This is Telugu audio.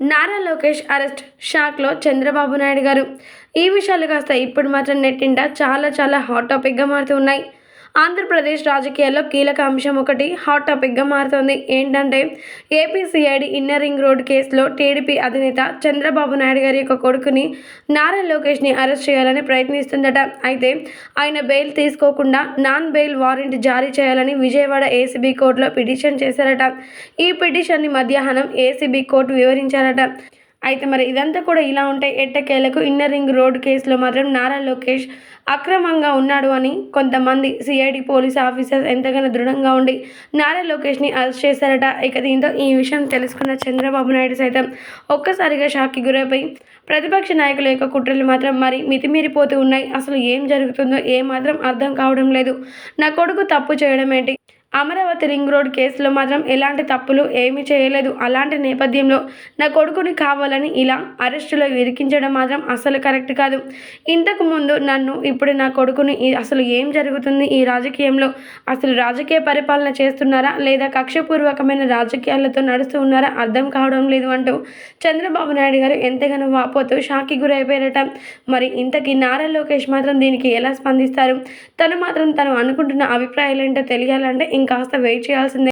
నారా లోకేష్ అరెస్ట్ షాక్లో చంద్రబాబు నాయుడు గారు. ఈ విషయాలు కాస్త ఇప్పుడు మాత్రం నెట్టింట చాలా చాలా హాట్ టాపిక్గా మారుతూ ఉన్నాయి. ఆంధ్రప్రదేశ్ రాజకీయాల్లో కీలక అంశం ఒకటి హాట్ టాపిక్గా మారుతోంది. ఏంటంటే AP CID inner ring road కేసులో టీడీపీ అధినేత చంద్రబాబు నాయుడు గారి యొక్క కొడుకుని నారా లోకేష్ని అరెస్ట్ చేయాలని ప్రయత్నిస్తుందట. అయితే ఆయన బెయిల్ తీసుకోకుండా నాన్ బెయిల్ వారెంట్ జారీ చేయాలని విజయవాడ ఏసీబీ కోర్టులో పిటిషన్ చేశారట. ఈ పిటిషన్ని మధ్యాహ్నం ఏసీబీ కోర్టు వివరించారట. అయితే మరి ఇదంతా కూడా ఇలా ఉంటే ఎట్టకేలకు ఇన్నర్ రింగ్ రోడ్ కేసులో మాత్రం నారా లోకేష్ అక్రమంగా ఉన్నాడు అని కొంతమంది సిఐడి పోలీస్ ఆఫీసర్స్ ఎంతగానో దృఢంగా ఉండి నారా లోకేష్ని అరెస్ట్ చేశారట. ఇక దీంతో ఈ విషయం తెలుసుకున్న చంద్రబాబు నాయుడు సైతం ఒక్కసారిగా షాక్కి గురైపోయి ప్రతిపక్ష నాయకుల యొక్క కుట్రలు మాత్రం మరి మితిమీరిపోతూ ఉన్నాయి. అసలు ఏం జరుగుతుందో ఏమాత్రం అర్థం కావడం లేదు. నా కొడుకు తప్పు చేయడం ఏంటి? అమరావతి రింగ్ రోడ్ కేసులో మాత్రం ఎలాంటి తప్పులు ఏమీ చేయలేదు. అలాంటి నేపథ్యంలో నా కొడుకుని కావాలని ఇలా అరెస్టులో ఇరికించడం మాత్రం అసలు కరెక్ట్ కాదు. ఇంతకు ముందు నన్ను ఇప్పుడు నా కొడుకుని అసలు ఏం జరుగుతుంది? ఈ రాజకీయంలో అసలు రాజకీయ పరిపాలన చేస్తున్నారా? లేదా కక్షపూర్వకమైన రాజకీయాలతో నడుస్తూ ఉన్నారా? అర్థం కావడం లేదు అంటూ చంద్రబాబు నాయుడు గారు ఎంతగానో వాపోతూ షాక్కి గురైపోయారట. మరి ఇంతకీ నారా లోకేష్ మాత్రం దీనికి ఎలా స్పందిస్తారు? తను మాత్రం తను అనుకుంటున్న అభిప్రాయాలు ఏంటో తెలియాలంటే ఇంకాస్త వెయిట్ చేయాల్సిందే.